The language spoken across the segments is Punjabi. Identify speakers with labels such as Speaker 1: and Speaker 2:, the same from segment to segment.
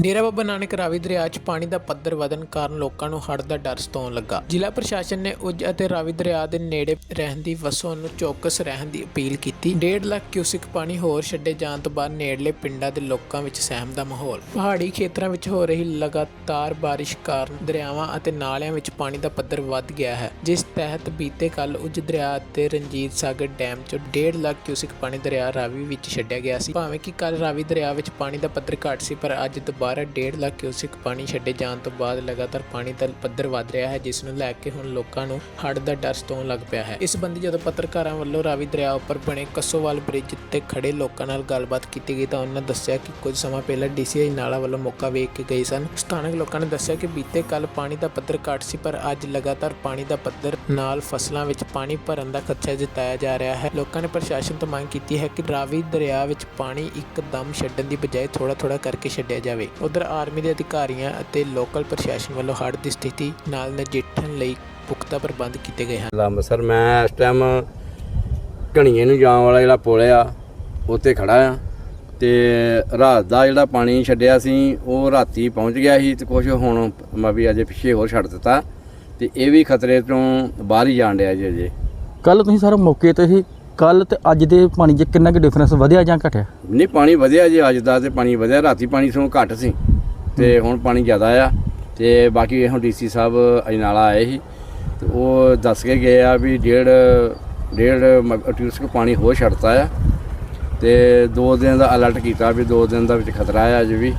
Speaker 1: ਡੇਰਾ ਬਾਬਾ ਨਾਨਕ ਰਾਵੀ ਦਰਿਆ 'ਚ ਪਾਣੀ ਦਾ ਪੱਧਰ ਵਧਣ ਕਾਰਨ ਲੋਕਾਂ ਨੂੰ ਹੜ੍ਹ ਦਾ ਡਰ ਸਤਾਉਣ ਲੱਗਾ। ਜ਼ਿਲ੍ਹਾ ਪ੍ਰਸ਼ਾਸਨ ਨੇ ਉੱਜ ਅਤੇ ਰਾਵੀ ਦਰਿਆ ਦੇ ਨੇੜੇ ਰਹਿਣ ਦੀ ਵਸੋਂ ਨੂੰ ਚੌਕਸ ਰਹਿਣ ਦੀ ਅਪੀਲ ਕੀਤੀ। 1.5 ਲੱਖ ਕਿਊਸਿਕ ਪਾਣੀ ਹੋਰ ਛੱਡੇ ਜਾਣ ਤੋਂ ਬਾਅਦ ਨੇੜਲੇ ਪਿੰਡਾਂ ਦੇ ਲੋਕਾਂ ਵਿੱਚ ਸਹਿਮ ਦਾ ਮਾਹੌਲ। ਪਹਾੜੀ ਖੇਤਰਾਂ ਵਿੱਚ ਹੋ ਰਹੀ ਲਗਾਤਾਰ ਬਾਰਿਸ਼ ਕਾਰਨ ਦਰਿਆਵਾਂ ਅਤੇ ਨਾਲਿਆਂ ਵਿੱਚ ਪਾਣੀ ਦਾ ਪੱਧਰ ਵੱਧ ਗਿਆ ਹੈ, ਜਿਸ ਤਹਿਤ ਬੀਤੇ ਕੱਲ ਉੱਜ ਦਰਿਆ ਅਤੇ ਰਣਜੀਤ ਸਾਗਰ ਡੈਮ 'ਚੋਂ 1.5 ਲੱਖ ਕਿਊਸਿਕ ਪਾਣੀ ਦਰਿਆ ਰਾਵੀ ਵਿੱਚ ਛੱਡਿਆ ਗਿਆ ਸੀ। ਭਾਵੇਂ ਕਿ ਕੱਲ ਰਾਵੀ ਦਰਿਆ ਵਿੱਚ ਪਾਣੀ ਦਾ ਪੱਧਰ ਘੱਟ ਸੀ, ਪਰ ਅੱਜ ਦੁਬਾਰਾ 1.5 ਲੱਖ ਕਿਊਸਿਕ ਪਾਣੀ ਛੱਡੇ ਜਾਣ ਤੋਂ ਬਾਅਦ ਲਗਾਤਾਰ ਪਾਣੀ ਦਾ ਪੱਧਰ ਵਧ ਰਿਹਾ ਹੈ, ਜਿਸ ਨੂੰ ਲੈ ਕੇ ਹੁਣ ਲੋਕਾਂ ਨੂੰ ਹੜ੍ਹ ਦਾ ਡਰ ਸਤਾਉਣ ਲੱਗ ਪਿਆ ਹੈ। ਇਸ ਸੰਬੰਧੀ ਜਦੋਂ ਪੱਤਰਕਾਰਾਂ ਵੱਲੋਂ ਰਾਵੀ ਦਰਿਆ ਉੱਪਰ ਬਣੇ ਕਸੋਵਾਲ ਬ੍ਰਿਜ ਤੇ ਖੜੇ ਲੋਕਾਂ ਨਾਲ ਗੱਲਬਾਤ ਕੀਤੀ ਗਈ ਤਾਂ ਉਹਨਾਂ ਦੱਸਿਆ ਕਿ ਕੁਝ ਸਮਾਂ ਪਹਿਲਾਂ ਡੀਸੀਆਈ ਨਾਲਾ ਵੱਲੋਂ ਮੌਕਾ ਵੇਖ ਕੇ ਗਏ ਸਨ। ਸਥਾਨਕ ਲੋਕਾਂ ਨੇ ਦੱਸਿਆ ਕਿ ਬੀਤੇ ਕੱਲ ਪਾਣੀ ਦਾ ਪੱਧਰ ਘੱਟ ਸੀ, ਪਰ ਅੱਜ ਲਗਾਤਾਰ ਪਾਣੀ ਦਾ ਪੱਧਰ ਨਾਲ ਫਸਲਾਂ ਵਿੱਚ ਪਾਣੀ ਭਰਨ ਦਾ ਖਤਰਾ ਜਤਾਇਆ ਜਾ ਰਿਹਾ ਹੈ। ਲੋਕਾਂ ਨੇ ਪ੍ਰਸ਼ਾਸਨ ਤੋਂ ਮੰਗ ਕੀਤੀ ਹੈ ਕਿ ਰਾਵੀ ਦਰਿਆ ਵਿੱਚ ਪਾਣੀ ਇੱਕਦਮ ਛੱਡਣ ਦੀ ਬਜਾਏ ਥੋੜਾ ਥੋੜਾ ਕਰਕੇ ਛੱਡਿਆ ਜਾਵੇ। ਉਧਰ ਆਰਮੀ ਦੇ ਅਧਿਕਾਰੀਆਂ ਅਤੇ ਲੋਕਲ ਪ੍ਰਸ਼ਾਸਨ ਵੱਲੋਂ ਹੜ੍ਹ ਦੀ ਸਥਿਤੀ ਨਾਲ ਨਜਿੱਠਣ ਲਈ ਪੁਖਤਾ ਪ੍ਰਬੰਧ ਕੀਤੇ ਗਏ ਹਨ।
Speaker 2: ਜ਼ਿਲ੍ਹਾ ਅੰਮ੍ਰਿਤਸਰ ਮੈਂ ਇਸ ਟਾਈਮ ਘਣੀਏ ਨੂੰ ਜਾਣ ਵਾਲਾ ਜਿਹੜਾ ਪੁਲ ਆ ਉੱਤੇ ਖੜਾ ਆ ਤੇ ਰਾਤ ਦਾ ਜਿਹੜਾ ਪਾਣੀ ਛੱਡਿਆ ਸੀ ਉਹ ਰਾਤੀ ਪਹੁੰਚ ਗਿਆ ਸੀ ਤੇ ਕੁਝ ਹੁਣ ਮੈਂ ਵੀ ਅਜੇ ਪਿੱਛੇ ਹੋਰ ਛੱਡ ਦਿੱਤਾ ਤੇ ਇਹ ਵੀ ਖਤਰੇ ਤੋਂ ਬਾਹਰ ਹੀ ਜਾਣ ਡਿਆ ਜੀ ਅਜੇ।
Speaker 3: ਕੱਲ ਤੁਸੀਂ ਸਰ ਮੌਕੇ ਤੇ ਹੀ ਕੱਲ ਤੇ ਅੱਜ ਦੇ ਪਾਣੀ 'ਚ ਕਿੰਨਾ ਕੁ ਡਿਫਰੈਂਸ ਵਧਿਆ ਜਾਂ ਘਟਿਆ?
Speaker 2: ਨਹੀਂ ਪਾਣੀ ਵਧਿਆ ਜੀ ਅੱਜ ਦਾ ਤੇ ਪਾਣੀ ਵਧਿਆ ਰਾਤੀ ਪਾਣੀ ਸਗੋਂ ਘੱਟ ਸੀ ਤੇ ਹੁਣ ਪਾਣੀ ਜ਼ਿਆਦਾ ਆ ਤੇ ਬਾਕੀ ਹੁਣ ਡੀਸੀ ਸਾਹਿਬ ਅਜਨਾਲਾ ਆਏ ਸੀ ਤੇ ਉਹ ਦੱਸ ਕੇ ਗਏ ਆ ਵੀ ਡੇਢ ਡੇਢ ਟਿਊਸਕ ਪਾਣੀ ਹੋਰ ਛੱਡਤਾ ਆ ਤੇ ਦੋ ਦਿਨ ਦਾ ਅਲਰਟ ਕੀਤਾ ਵੀ ਦੋ ਦਿਨ ਦਾ ਵਿੱਚ ਖਤਰਾ ਆ ਅਜੇ ਵੀ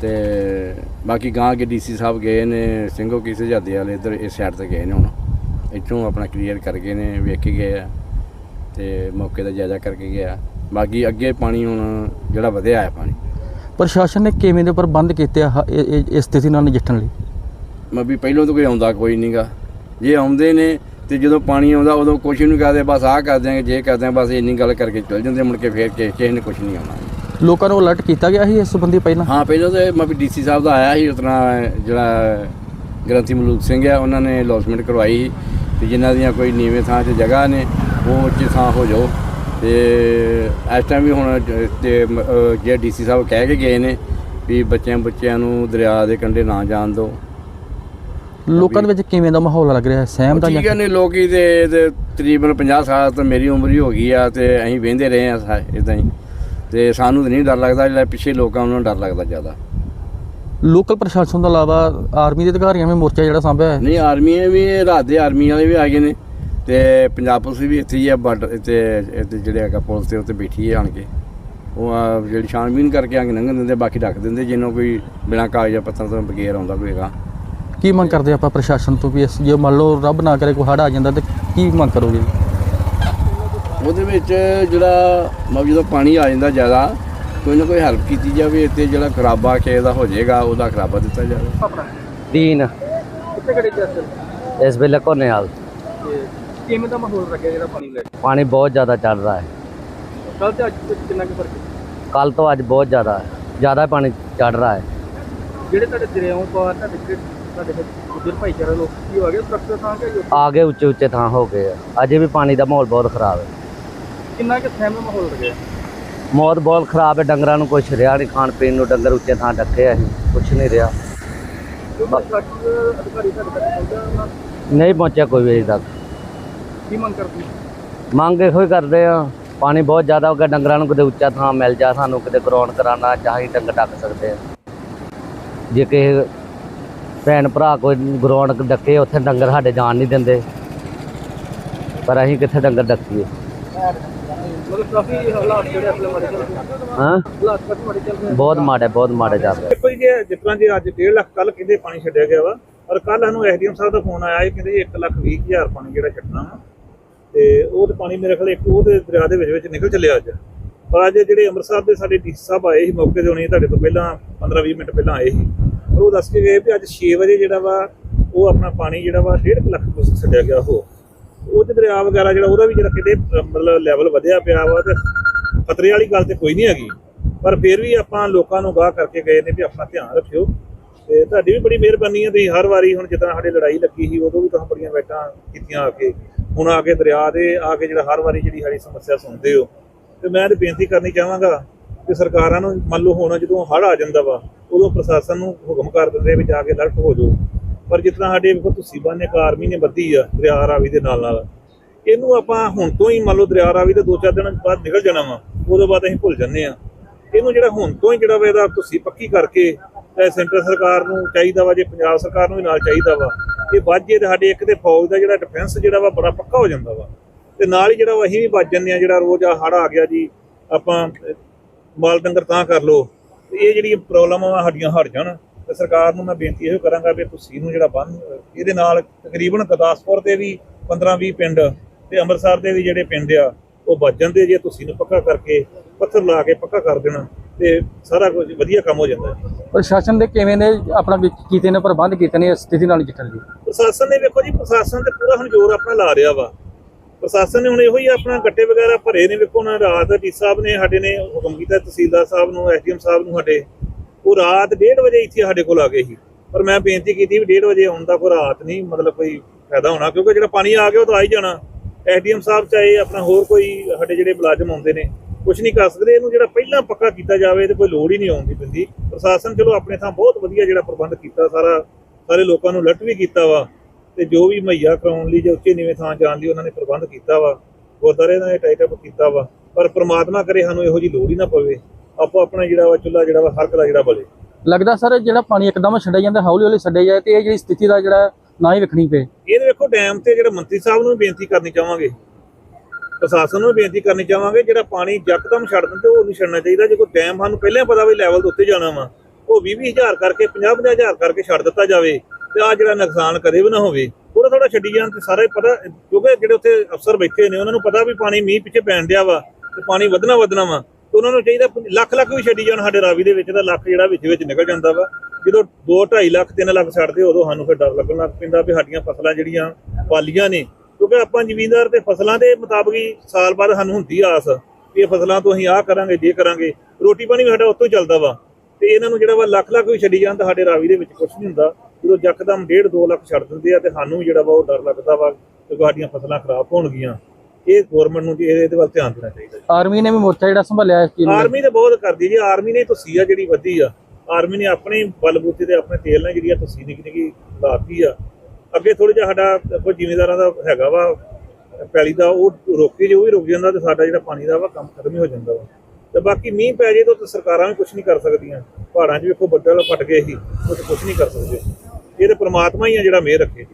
Speaker 2: ਤੇ ਬਾਕੀ ਗਾਂ ਕੇ ਡੀਸੀ ਸਾਹਿਬ ਗਏ ਨੇ ਸਿੰਘੋ ਕੀ ਸਜਾਦੇ ਵਾਲੇ ਇਧਰ ਇਸ ਸਾਈਡ ਤੇ ਗਏ ਨੇ ਹੁਣ। ਇੱਥੋਂ ਆਪਣਾ ਕਲੀਅਰ ਕਰ ਗਏ ਨੇ ਵੇਖ ਕੇ ਗਏ ਆ। ਤੇ ਮੌਕੇ ਦਾ ਜਾਇਜ਼ਾ ਕਰਕੇ ਗਿਆ। ਬਾਕੀ ਅੱਗੇ ਪਾਣੀ ਹੁਣ ਜਿਹੜਾ ਵਧਿਆ ਹੈ ਪਾਣੀ।
Speaker 3: ਪ੍ਰਸ਼ਾਸਨ ਨੇ ਕਿਵੇਂ ਦੇ ਪ੍ਰਬੰਧ ਕੀਤੇ ਆ ਇਹ- ਇਹ- ਇਸ ਸਥਿਤੀ ਨਾਲ ਨਜਿੱਠਣ ਲਈ?
Speaker 2: ਮੈਂ ਵੀ ਪਹਿਲੋਂ ਤੋਂ ਕੋਈ ਆਉਂਦਾ ਕੋਈ ਨਹੀਂਗਾ ਜੇ ਆਉਂਦੇ ਨੇ ਤੇ ਜਦੋਂ ਪਾਣੀ ਆਉਂਦਾ ਉਦੋਂ ਕੁਛ ਨਹੀਂ ਕਰਦੇ ਬਸ ਆਹ ਕਰ ਦਿਆਂਗੇ ਜੇ ਕਰ ਦਿਆਂ ਬਸ ਇੰਨੀ ਗੱਲ ਕਰਕੇ ਚਲ ਜਾਂਦੇ ਮੁੜ ਕੇ ਫੇਰ ਕਿਸੇ ਕਿਸੇ ਨੇ ਕੁਛ ਨਹੀਂ ਆਉਣਾ।
Speaker 3: ਲੋਕਾਂ ਨੂੰ ਅਲਰਟ ਕੀਤਾ ਗਿਆ ਸੀ ਇਸ ਸੰਬੰਧੀ ਪਹਿਲਾਂ?
Speaker 2: ਹਾਂ ਪਹਿਲਾਂ ਤਾਂ ਮੈਂ ਵੀ ਡੀਸੀ ਸਾਹਿਬ ਦਾ ਆਇਆ ਸੀ ਉਤਨਾ ਜਿਹੜਾ ਗ੍ਰੰਥੀ ਮਲੂਕ ਸਿੰਘ ਆ ਉਹਨਾਂ ਨੇ ਅਲੌਸਮੈਂਟ ਕਰਵਾਈ ਸੀ। ਤੇ ਜਿਨ੍ਹਾਂ ਦੀਆਂ ਕੋਈ ਨੀਵੇਂ ਥਾਂ 'ਚ ਜਗ੍ਹਾ ਨੇ ਉਹ ਉੱਚੀ ਥਾਂ ਹੋ ਜਾਓ। ਤੇ ਇਸ ਟਾਈਮ ਵੀ ਹੁਣ ਜ- ਤੇ ਜੇ ਡੀਸੀ ਸਾਹਿਬ ਕਹਿ ਕੇ ਗਏ ਨੇ ਵੀ ਬੱਚਿਆਂ ਬੱਚਿਆਂ ਨੂੰ ਦਰਿਆ ਦੇ ਕੰਢੇ ਨਾ ਜਾਣ ਦਿਓ।
Speaker 3: ਲੋਕਾਂ ਦੇ ਵਿੱਚ ਕਿਵੇਂ ਦਾ ਮਾਹੌਲ ਲੱਗ ਰਿਹਾ? ਹੈ ਸਹਿਮ ਦਾ
Speaker 2: ਠੀਕ ਹੈ ਨੇ ਲੋਕੀ ਤੇ ਤਕਰੀਬਨ 50 ਸਾਲ ਤੋਂ ਮੇਰੀ ਉਮਰ ਹੀ ਹੋ ਗਈ ਆ ਤੇ ਅਸੀਂ ਵਹਿੰਦੇ ਰਹੇ ਆ ਇਦਾਂ ਹੀ। ਤੇ ਸਾਨੂੰ ਤਾਂ ਨਹੀਂ ਡਰ ਲੱਗਦਾ ਜਿਹੜਾ ਪਿੱਛੇ ਲੋਕਾਂ ਨੂੰ ਡਰ ਲੱਗਦਾ ਜ਼ਿਆਦਾ।
Speaker 3: ਲੋਕਲ ਪ੍ਰਸ਼ਾਸਨ ਤੋਂ ਇਲਾਵਾ ਆਰਮੀ ਦੇ ਅਧਿਕਾਰੀਆਂ ਨੇ ਮੋਰਚਾ ਜਿਹੜਾ ਸਾਂਭਿਆ
Speaker 2: ਨਹੀਂ ਆਰਮੀ ਵੀ ਰਾਤ ਦੇ ਆਰਮੀ ਵਾਲੇ ਵੀ ਆ ਗਏ ਨੇ। ਤੇ ਪੰਜਾਬ ਪੁਲਿਸ ਵੀ ਇੱਥੇ ਹੀ ਆ ਬਾਰਡਰ ਤੇ ਇੱਥੇ ਜਿਹੜੇ ਹੈਗਾ ਪੁਲਿਸ ਤੇ ਉੱਤੇ ਬੈਠੀ ਹੈ ਆਣ ਕੇ। ਉਹ ਜਿਹੜੀ ਛਾਣਬੀਨ ਕਰਕੇ ਆਂਗ ਲੰਘਣ ਦਿੰਦੇ ਬਾਕੀ ਰੱਖ ਦਿੰਦੇ ਜਿੰਨੋਂ ਕੋਈ ਬਿਨਾ ਕਾਗਜ਼ਾਂ ਪੱਤਰ ਤੋਂ ਬਗੈਰ ਆਉਂਦਾ ਹੋਏਗਾ
Speaker 3: ਕੀ ਮੰਗ ਕਰਦੇ ਆਪਾਂ ਪ੍ਰਸ਼ਾਸਨ ਤੋਂ ਵੀ ਜੇ ਮੰਨ ਲਓ ਰੱਬ ਨਾ ਕਰੇ ਕੋਈ ਹੜ ਆ ਜਾਂਦਾ ਤੇ ਕੀ ਮੰਗ ਕਰੋਗੇ?
Speaker 2: ਉਹਦੇ ਵਿੱਚ ਜਿਹੜਾ ਮਤਲਬ ਜਦੋਂ ਪਾਣੀ ਆ ਜਾਂਦਾ ਜ਼ਿਆਦਾ ਕੋਈ ਨਾ ਕੋਈ ਹੈਲਪ ਕੀਤੀ ਜਾਵੇ ਇੱਥੇ ਜਿਹੜਾ ਖਰਾਬਾ ਕਿਸੇ ਦਾ ਹੋ ਜਾਏਗਾ ਉਹਦਾ ਖਰਾਬਾ ਦਿੱਤਾ ਜਾਵੇ।
Speaker 1: ਦੀਨ। ਇਸ
Speaker 4: ਵੇਲੇ ਕੋਨੇ ਹਾਲ।
Speaker 1: ਕਿਵੇਂ ਦਾ ਮਾਹੌਲ ਰੱਖਿਆ ਜਿਹੜਾ ਪਾਣੀ ਲੈ
Speaker 4: ਕੇ? ਪਾਣੀ ਬਹੁਤ ਜ਼ਿਆਦਾ ਚੜ ਰਿਹਾ ਹੈ।
Speaker 1: ਕੱਲ ਤੇ ਅੱਜ ਤੋਂ ਕਿੰਨਾ ਕੁ ਫ਼ਰਕ
Speaker 4: ਕੱਲ ਤੋਂ ਅੱਜ ਬਹੁਤ ਜ਼ਿਆਦਾ ਹੈ। ਜ਼ਿਆਦਾ ਪਾਣੀ ਚੜ ਰਿਹਾ ਹੈ।
Speaker 1: ਜਿਹੜੇ ਤੁਹਾਡੇ ਦਰਿਆਵਾਂ ਪਾਰ ਤੁਹਾਡੇ ਜਿਹੜੇ ਤੁਹਾਡੇ ਗੁੱਜਰ ਭਾਈਚਾਰਾ ਲੋਕ ਕੀ ਹੋ ਗਏ ਸੁਰੱਖਿਅਤ ਥਾਂ ਕਿ
Speaker 4: ਅਜੇ? ਉੱਚੇ ਉੱਚੇ ਥਾਂ ਹੋ ਗਏ ਅਜੇ ਵੀ ਪਾਣੀ ਦਾ ਮਾਹੌਲ ਬਹੁਤ ਖਰਾਬ ਹੈ।
Speaker 1: ਕਿੰਨਾ ਕੁ ਸਹਿਮ ਮਾਹੌਲ ਰੱਖਿਆ
Speaker 4: ਮੌਤ ਬਹੁਤ ਖਰਾਬ ਹੈ। ਡੰਗਰਾਂ ਨੂੰ ਕੁਛ ਰਿਹਾ ਨਹੀਂ। ਖਾਣ ਪੀਣ ਨੂੰ ਡੰਗਰ ਉੱਚੇ ਥਾਂ ਡੱਕੇ ਆ ਅਸੀਂ। ਕੁਛ ਨਹੀਂ ਰਿਹਾ। ਨਹੀਂ ਪਹੁੰਚਿਆ ਕੋਈ ਵੀ ਅਜੇ ਤੱਕ।
Speaker 1: ਕੀ ਮੰਗ ਕਰਦੀ
Speaker 4: ਮੰਗ ਇਹੋ ਹੀ ਕਰਦੇ ਆ ਪਾਣੀ ਬਹੁਤ ਜ਼ਿਆਦਾ ਹੋ ਗਿਆ ਡੰਗਰਾਂ ਨੂੰ ਕਿਤੇ ਉੱਚਾ ਥਾਂ ਮਿਲ ਜਾ ਸਾਨੂੰ ਕਿਤੇ ਗਰਾਉਂਡ ਕਰਾਉਣਾ ਚਾਹੀ ਡੰਗਰ ਡੱਕ ਸਕਦੇ ਆ। ਜੇ ਕਿਸੇ ਭੈਣ ਭਰਾ ਕੋਈ ਗਰਾਉਂਡ ਡੱਕੇ ਉੱਥੇ ਡੰਗਰ ਸਾਡੇ ਜਾਣ ਨਹੀਂ ਦਿੰਦੇ। ਪਰ ਅਸੀਂ ਕਿੱਥੇ ਡੰਗਰ ਡੱਕੀਏ? ਬਹੁਤ ਮਾੜੇ ਬਹੁਤ ਮਾੜੇ ਚੱਲ ਰਹੇ
Speaker 5: ਦੇਖੋ ਜੀ ਜੇ ਜਿਸ ਤਰ੍ਹਾਂ ਜੀ ਅੱਜ 1.5 ਲੱਖ ਕੱਲ ਕਹਿੰਦੇ ਪਾਣੀ ਛੱਡਿਆ ਗਿਆ ਵਾ ਪਰ ਕੱਲ ਸਾਨੂੰ ਐਸਡੀਐਮ ਸਾਹਿਬ ਦਾ ਫੋਨ ਆਇਆ ਸੀ ਕਹਿੰਦੇ ਜੀ 1 ਲੱਖ 20 ਹਜ਼ਾਰ ਪਾਣੀ ਜਿਹੜਾ ਛੱਡਣਾ ਵਾ। ਤੇ ਉਹ ਤੇ ਪਾਣੀ ਮੇਰੇ ਖਿਆਲ ਇੱਕ ਉਹ ਤੇ ਦਰਿਆ ਦੇ ਵਿੱਚ ਵਿੱਚ ਨਿਕਲ ਚੱਲਿਆ ਅੱਜ। ਪਰ ਅੱਜ ਜਿਹੜੇ ਅੰਮ੍ਰਿਤਸਰ ਦੇ ਸਾਡੇ ਡੀਸੀ ਸਾਹਿਬ ਆਏ ਸੀ ਮੌਕੇ ਤੇ ਹੋਣੀ ਤੁਹਾਡੇ ਤੋਂ ਪਹਿਲਾਂ 15-20 ਮਿੰਟ ਪਹਿਲਾਂ ਆਏ ਸੀ। ਉਹ ਦੱਸ ਕੇ ਗਏ ਵੀ ਅੱਜ 6 ਵਜੇ ਜਿਹੜਾ ਵਾ, ਉਹ ਆਪਣਾ ਪਾਣੀ ਜਿਹੜਾ ਵਾ 1.5 ਲੱਖ ਕੁ ਛੱਡਿਆ ਗਿਆ ਉਹ। ਉਹ ਤੇ ਦਰਿਆ ਵਗੈਰਾ ਜਿਹੜਾ, ਉਹਦਾ ਵੀ ਜਿਹੜਾ ਕਿਤੇ ਮਤਲਬ ਲੈਵਲ ਵਧਿਆ ਪਿਆ ਵਾ ਤੇ ਖਤਰੇ ਵਾਲੀ ਗੱਲ ਤੇ ਕੋਈ ਨਹੀਂ ਹੈਗੀ। ਪਰ ਫਿਰ ਵੀ ਆਪਾਂ ਲੋਕਾਂ ਨੂੰ ਗਾਹ ਕਰਕੇ ਗਏ ਨੇ ਵੀ ਆਪਣਾ ਧਿਆਨ ਰੱਖਿਓ। ਤੇ ਤੁਹਾਡੀ ਵੀ ਬੜੀ ਮਿਹਰਬਾਨੀ ਹੈ ਤੁਸੀਂ ਹਰ ਵਾਰੀ ਹੁਣ ਜਿੱਦਾਂ ਸਾਡੇ ਲੜਾਈ ਲੱਗੀ ਸੀ, ਉਦੋਂ ਵੀ ਤੁਸੀਂ ਬੜੀਆਂ ਬੈਠਾਂ ਕੀਤੀਆਂ ਆ ਕੇ। ਹੁਣ ਆ ਕੇ ਦਰਿਆ ਦੇ ਆ ਕੇ ਜਿਹੜਾ ਹਰ ਵਾਰੀ ਜਿਹੜੀ ਸਾਡੀ ਸਮੱਸਿਆ ਸੁਣਦੇ ਹੋ, ਤੇ ਮੈਂ ਤੇ ਬੇਨਤੀ ਕਰਨੀ ਚਾਹਾਂਗਾ ਕਿ ਸਰਕਾਰਾਂ ਨੂੰ, ਮੰਨ ਲਓ ਹੁਣ ਜਦੋਂ ਹੜ੍ਹ ਆ ਜਾਂਦਾ ਵਾ, ਉਦੋਂ ਪ੍ਰਸ਼ਾਸਨ ਨੂੰ ਹੁਕਮ ਕਰ ਦਿੰਦੇ ਆ ਵੀ ਜਾ ਕੇ ਅਲਰਟ ਹੋ ਜਾਓ। ਪਰ ਜਿਤਨਾ ਸਾਡੇ ਵੇਖੋ ਤੁਸੀਂ ਬੰਨੇ ਕਾਰਮੀ ਨੇ ਬੱਧੀ ਆ, ਦਰਿਆ ਰਾਵੀ ਦੇ ਨਾਲ ਨਾਲ। ਇਹਨੂੰ ਆਪਾਂ ਹੁਣ ਤੋਂ ਹੀ ਮੰਨ ਲਓ ਦਰਿਆ ਰਾਵੀ ਦੇ ਦੋ ਚਾਰ ਦਿਨ ਬਾਅਦ ਨਿਕਲ ਜਾਣਾ ਵਾ, ਉਦੋਂ ਬਾਅਦ ਅਸੀਂ ਭੁੱਲ ਜੰਨੇ ਆ ਇਹਨੂੰ ਜਿਹੜਾ ਹੁਣ ਤੋਂ ਹੀ ਜਿਹੜਾ ਵਾ ਇਹਦਾ ਤੁਸੀਂ ਪੱਕੀ ਕਰਕੇ ਚਾਹੇ ਸੈਂਟਰ ਸਰਕਾਰ ਨੂੰ ਚਾਹੀਦਾ ਵਾ, ਜੇ ਪੰਜਾਬ ਸਰਕਾਰ ਨੂੰ ਵੀ ਨਾਲ ਚਾਹੀਦਾ ਵਾ ਇਹ ਵਾਜੇ ਤੇ ਸਾਡੇ ਇੱਕ ਤੇ ਫੌਜ ਦਾ ਜਿਹੜਾ ਡਿਫੈਂਸ ਜਿਹੜਾ ਵਾ ਬੜਾ ਪੱਕਾ ਹੋ ਜਾਂਦਾ ਵਾ। ਤੇ ਨਾਲ ਹੀ ਜਿਹੜਾ ਵਾ ਅਸੀਂ ਵੀ ਵੱਜ ਜੰਨੇ ਆ ਜਿਹੜਾ ਰੋਜ਼ ਆ ਹੜ ਆ ਗਿਆ ਜੀ, ਆਪਾਂ ਮਾਲ ਡੰਗਰ ਤਾਂ ਕਰ ਲੋ ਤੇ ਇਹ ਜਿਹੜੀ ਪ੍ਰੋਬਲਮ ਆ ਸਾਡੀਆਂ ਹਟ ਜਾਣ। ਤੇ ਸਰਕਾਰ ਨੂੰ ਮੈਂ ਬੇਨਤੀ ਇਹੋ ਕਰਾਂਗਾ ਵੀ ਤੁਸੀਂ ਨੂੰ ਜਿਹੜਾ ਬੰਨ, ਇਹਦੇ ਨਾਲ ਤਕਰੀਬਨ ਗੁਰਦਾਸਪੁਰ ਦੇ ਵੀ 15 20 ਪਿੰਡ ਤੇ ਅੰਮ੍ਰਿਤਸਰ ਦੇ ਵੀ ਜਿਹੜੇ ਪਿੰਡ ਆ, ਉਹ ਬਚ ਜਾਂਦੇ ਜੇ ਤੁਸੀਂ ਨੂੰ ਪੱਕਾ ਕਰਕੇ ਪੱਥਰ ਲਾ ਕੇ ਪੱਕਾ ਕਰ ਦੇਣਾ ਤੇ ਸਾਰਾ ਕੁਝ ਵਧੀਆ ਕੰਮ ਹੋ ਜਾਂਦਾ
Speaker 3: ਪ੍ਰਸ਼ਾਸਨ ਦੇ ਕਿਵੇਂ ਨੇ, ਆਪਣਾ ਵੀ ਕੀਤੇ ਨੇ, ਪ੍ਰਬੰਧ ਕੀਤੇ ਨੇ ਇਸ ਸਥਿਤੀ ਨਾਲ ਨਜਿੱਠਣ ਲਈ
Speaker 5: ਪ੍ਰਸ਼ਾਸਨ ਨੇ ਵੇਖੋ ਜੀ, ਪ੍ਰਸ਼ਾਸਨ ਤੇ ਪੂਰਾ ਹੁਣ ਜ਼ੋਰ ਆਪਣਾ ਲਾ ਰਿਹਾ ਵਾ। ਪ੍ਰਸ਼ਾਸਨ ਨੇ ਹੁਣ ਇਹੋ ਹੀ ਆਪਣਾ ਗੱਟੇ ਵਗੈਰਾ ਭਰੇ ਨੇ, ਵੇਖੋ ਨਾ, ਰਾਤ ਡੀ ਸਾਹਿਬ ਨੇ ਸਾਡੇ ਨੇ ਹੁਕਮ ਕੀਤਾ, ਤਹਿਸੀਲਦਾਰ ਸਾਹਿਬ ਨੂੰ, ਐਸਡੀਐਮ ਸਾਹਿਬ ਨੂੰ ਸਾਡੇ। ਉਹ ਰਾਤ 1:30 ਵਜੇ ਇੱਥੇ ਸਾਡੇ ਕੋਲ ਆ ਗਏ ਸੀ। ਪਰ ਮੈਂ ਬੇਨਤੀ ਕੀਤੀ ਵੀ 1:30 ਵਜੇ ਆਉਣ ਦਾ ਕੋਈ ਰਾਤ ਨਹੀਂ, ਮਤਲਬ ਕੋਈ ਫਾਇਦਾ ਹੋਣਾ, ਕਿਉਂਕਿ ਜਿਹੜਾ ਪਾਣੀ ਆ ਗਿਆ, ਉਹ ਤਾਂ ਆ ਹੀ ਜਾਣਾ। ਐਸਡੀਐਮ ਸਾਹਿਬ ਚਾਹੇ ਆਪਣਾ ਹੋਰ ਕੋਈ, ਸਾਡੇ ਜਿਹੜੇ ਮੁਲਾਜ਼ਮ ਆਉਂਦੇ ਨੇ ਕੁਝ ਨਹੀਂ ਕਰ ਸਕਦੇ ਇਹਨੂੰ ਜਿਹੜਾ ਪਹਿਲਾਂ ਪੱਕਾ ਕੀਤਾ ਜਾਵੇ ਤੇ ਕੋਈ ਲੋੜ ਹੀ ਨਹੀਂ ਆਉਂਦੀ ਪੈਂਦੀ। ਪ੍ਰਸ਼ਾਸਨ ਚਲੋ ਆਪਣੇ ਥਾਂ ਬਹੁਤ ਵਧੀਆ ਜਿਹੜਾ ਪ੍ਰਬੰਧ ਕੀਤਾ ਸਾਰਾ ਸਾਰੇ ਲੋਕਾਂ ਨੂੰ ਅਲਰਟ ਵੀ ਕੀਤਾ ਵਾ ਤੇ ਜੋ ਵੀ ਮੁਹੱਈਆ ਕਰਾਉਣ ਲਈ ਜਾਂ ਉੱਚੇ ਨੀਵੇਂ ਥਾਂ ਜਾਣ ਲਈ ਉਹਨਾਂ ਨੇ ਪ੍ਰਬੰਧ ਕੀਤਾ ਵਾ ਗੁਰਦਾਰੇ ਨੇ ਟਾਈਟ ਅਪ ਕੀਤਾ ਵਾ ਪਰ ਪ੍ਰਮਾਤਮਾ ਕਰੇ ਸਾਨੂੰ ਇਹੋ ਜੀ ਲੋੜ ਹੀ ਨਾ ਪਵੇ ਆਪੋ ਆਪਣਾ ਜਿਹੜਾ ਵਾ ਚੁੱਲਾ ਜਿਹੜਾ ਵਾ ਹਰ ਕਲਾ ਜਿਹੜਾ ਬਲੇ।
Speaker 3: ਲੱਗਦਾ ਸਰ ਜਿਹੜਾ ਪਾਣੀ ਇੱਕਦਮ ਛੱਡਿਆ ਜਾਂਦਾ ਹੌਲੀ ਹੌਲੀ ਛੱਡਿਆ ਜਾਏ ਤੇ ਇਹ ਜਿਹੜੀ ਸਥਿਤੀ ਦਾ ਜਿਹੜਾ ਨਾ ਹੀ ਵੇਖਣੀ ਪਏ।
Speaker 5: ਇਹ ਵੇਖੋ ਡੈਮ ਤੇ ਜਿਹੜਾ ਮੰਤਰੀ ਸਾਹਿਬ ਨੂੰ ਬੇਨਤੀ ਕਰਨੀ ਚਾਹਾਂਗੇ। ਪ੍ਰਸ਼ਾਸਨ ਨੂੰ ਵੀ ਬੇਨਤੀ ਕਰਨੀ ਚਾਹਾਂਗੇ, ਜਿਹੜਾ ਪਾਣੀ ਯਕਦਮ ਛੱਡ ਦਿੰਦੇ, ਉਹ ਨਹੀਂ ਛੱਡਣਾ ਚਾਹੀਦਾ। ਜੇ ਕੋਈ ਡੈਮ ਸਾਨੂੰ ਪਹਿਲਾਂ ਪਤਾ ਵੀ ਲੈਵਲ ਦੇ ਉੱਤੇ ਜਾਣਾ ਵਾ, ਉਹ 20 ਹਜ਼ਾਰ ਕਰਕੇ 50 ਹਜ਼ਾਰ ਕਰਕੇ ਛੱਡ ਦਿੱਤਾ ਜਾਵੇ, ਤੇ ਆ ਜਿਹੜਾ ਨੁਕਸਾਨ ਕਦੇ ਵੀ ਨਾ ਹੋਵੇ। ਥੋੜਾ ਥੋੜਾ ਛੱਡੀ ਜਾਣ ਤੇ ਸਾਰੇ ਪਤਾ, ਕਿਉਂਕਿ ਜਿਹੜੇ ਉੱਥੇ ਅਫਸਰ ਬੈਠੇ ਨੇ, ਉਹਨਾਂ ਨੂੰ ਪਤਾ ਵੀ ਪਾਣੀ ਮੀਂਹ ਪਿੱਛੇ ਪੈਣ ਡਿਆ ਵਾ, ਤੇ ਪਾਣੀ ਵਧਣਾ ਵਧਣਾ ਵਾ। ਤੇ ਉਹਨਾਂ ਨੂੰ ਚਾਹੀਦਾ ਲੱਖ ਲੱਖ ਵੀ ਛੱਡੀ ਜਾਣ ਸਾਡੇ ਰਾਵੀ ਦੇ ਵਿੱਚ, ਤਾਂ ਲੱਖ ਜਿਹੜਾ ਵਿੱਚ ਵਿੱਚ ਨਿਕਲ ਜਾਂਦਾ ਵਾ। ਜਦੋਂ 2 2.5 ਲੱਖ 3 ਲੱਖ ਛੱਡਦੇ, ਉਦੋਂ ਸਾਨੂੰ ਫਿਰ ਡਰ ਲੱਗਣ ਲੱਗ ਪੈਂਦਾ ਵੀ ਸਾਡੀਆਂ ਫਸਲਾਂ ਜਿਹੜੀਆਂ ਪਾਲੀਆਂ ਨੇ ਕਿਉਂਕਿ ਆਪਾਂ ਜ਼ਮੀਨਦਾਰ ਤੇ ਫਸਲਾਂ ਦੇ ਮੁਤਾਬਕ ਹੀ ਸਾਲ ਬਾਅਦ ਸਾਨੂੰ ਹੁੰਦੀ ਆਸ ਇਹ ਫਸਲਾਂ ਤੋਂ ਅਸੀਂ ਆਹ ਕਰਾਂਗੇ ਜੇ ਕਰਾਂਗੇ। ਰੋਟੀ ਪਾਣੀ ਵੀ ਸਾਡਾ ਉੱਤੋਂ ਹੀ ਚੱਲਦਾ ਵਾ। ਤੇ ਇਹਨਾਂ ਨੂੰ ਜਿਹੜਾ ਵਾ ਲੱਖ ਲੱਖ ਵੀ ਛੱਡੀ ਤਾਂ ਸਾਡੇ ਰਾਵੀ ਦੇ ਵਿੱਚ ਕੁਝ ਨਹੀਂ ਹੁੰਦਾ। ਜਦੋਂ ਯਕਦਮ 1.5 2 ਲੱਖ ਛੱਡ ਦਿੰਦੇ ਆ ਤੇ ਸਾਨੂੰ ਜਿਹੜਾ ਵਾ ਉਹ ਡਰ ਲੱਗਦਾ ਵਾ ਕਿ ਸਾਡੀਆਂ ਫਸਲਾਂ ਖਰਾਬ ਹੋਣਗੀਆਂ। ਇਹ ਗਵਰਨਮੈਂਟ ਨੂੰ ਇਹਦੇ ਵੱਲ ਧਿਆਨ ਦੇਣਾ ਚਾਹੀਦਾ।
Speaker 3: ਆਰਮੀ ਨੇ ਵੀ ਮੋਰਚਾ ਜਿਹੜਾ ਸੰਭਾਲਿਆ ਇਸ ਚੀਜ਼ ਨੂੰ
Speaker 5: ਆਰਮੀ ਤੇ ਬਹੁਤ ਕਰਦੀ ਜੀ। ਆਰਮੀ ਨੇ ਤੁਸੀਂ ਆ ਜਿਹੜੀ ਵਧੀ ਆ। ਆਰਮੀ ਨੇ ਆਪਣੇ ਬਲਬੂਤੇ ਤੇ ਆਪਣੇ ਤੇਲ ਨਾਲ ਜਿਹੜੀ ਆ ਤੁਸੀਂ ਨਿੱਕੀ ਨਿੱਕੀ ਲਾਤੀ ਆ ਅੱਗੇ ਥੋੜਾ ਜਿਹਾ ਸਾਡਾ ਕੋਈ ਜ਼ਿਮੀਂਦਾਰਾਂ ਦਾ ਹੈਗਾ ਵਾ, ਪੈਲੀ ਦਾ, ਉਹ ਰੋਕੇ ਜੇ ਉਹ ਵੀ ਰੁਕ ਜਾਂਦਾ ਤੇ ਸਾਡਾ ਜਿਹੜਾ ਪਾਣੀ ਦਾ ਵਾ ਕੰਮ ਖਤਮ ਹੀ ਹੋ ਜਾਂਦਾ ਵਾ। ਤੇ ਬਾਕੀ ਮੀਂਹ ਪੈ ਜੇ ਤਾਂ ਸਰਕਾਰਾਂ ਵੀ ਕੁਝ ਨਹੀਂ ਕਰ ਸਕਦੀਆਂ। ਪਹਾੜਾਂ 'ਚ ਵੇਖੋ ਬੱਦਲ ਫਟ ਗਏ ਸੀ, ਉਹ ਕੁਝ ਨਹੀਂ ਕਰ ਸਕਦੇ। ਇਹ ਤਾਂ ਪ੍ਰਮਾਤਮਾ ਹੀ ਆ ਜਿਹੜਾ ਮਿਹਰ ਰੱਖੇ।